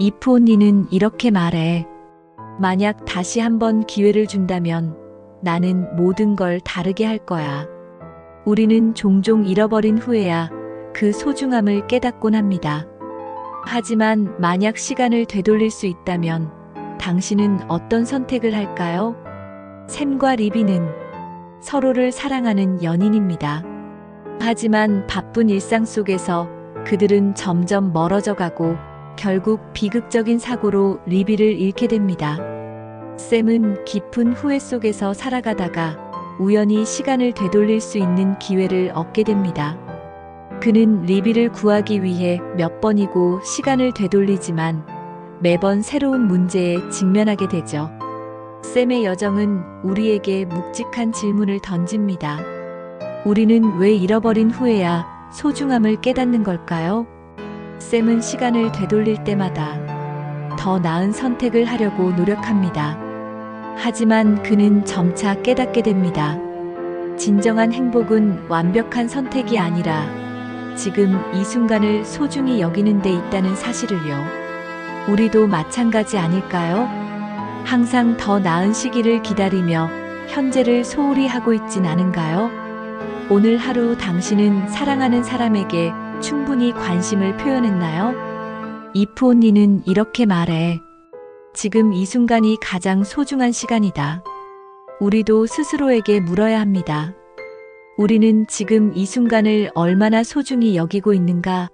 이프 언니는 이렇게 말해. 만약 다시 한번 기회를 준다면 나는 모든 걸 다르게 할 거야. 우리는 종종 잃어버린 후에야 그 소중함을 깨닫곤 합니다. 하지만 만약 시간을 되돌릴 수 있다면 당신은 어떤 선택을 할까요? 샘과 리비는 서로를 사랑하는 연인입니다. 하지만 바쁜 일상 속에서 그들은 점점 멀어져 가고 결국 비극적인 사고로 리비를 잃게 됩니다. 샘은 깊은 후회 속에서 살아가다가 우연히 시간을 되돌릴 수 있는 기회를 얻게 됩니다. 그는 리비를 구하기 위해 몇 번이고 시간을 되돌리지만 매번 새로운 문제에 직면하게 되죠. 샘의 여정은 우리에게 묵직한 질문을 던집니다. 우리는 왜 잃어버린 후에야 소중함을 깨닫는 걸까요? 샘은 시간을 되돌릴 때마다 더 나은 선택을 하려고 노력합니다. 하지만 그는 점차 깨닫게 됩니다. 진정한 행복은 완벽한 선택이 아니라 지금 이 순간을 소중히 여기는 데 있다는 사실을요. 우리도 마찬가지 아닐까요? 항상 더 나은 시기를 기다리며 현재를 소홀히 하고 있진 않은가요? 오늘 하루 당신은 사랑하는 사람에게 충분히 관심을 표현했나요? 이프 언니는 이렇게 말해. 지금 이 순간이 가장 소중한 시간이다. 우리도 스스로에게 물어야 합니다. 우리는 지금 이 순간을 얼마나 소중히 여기고 있는가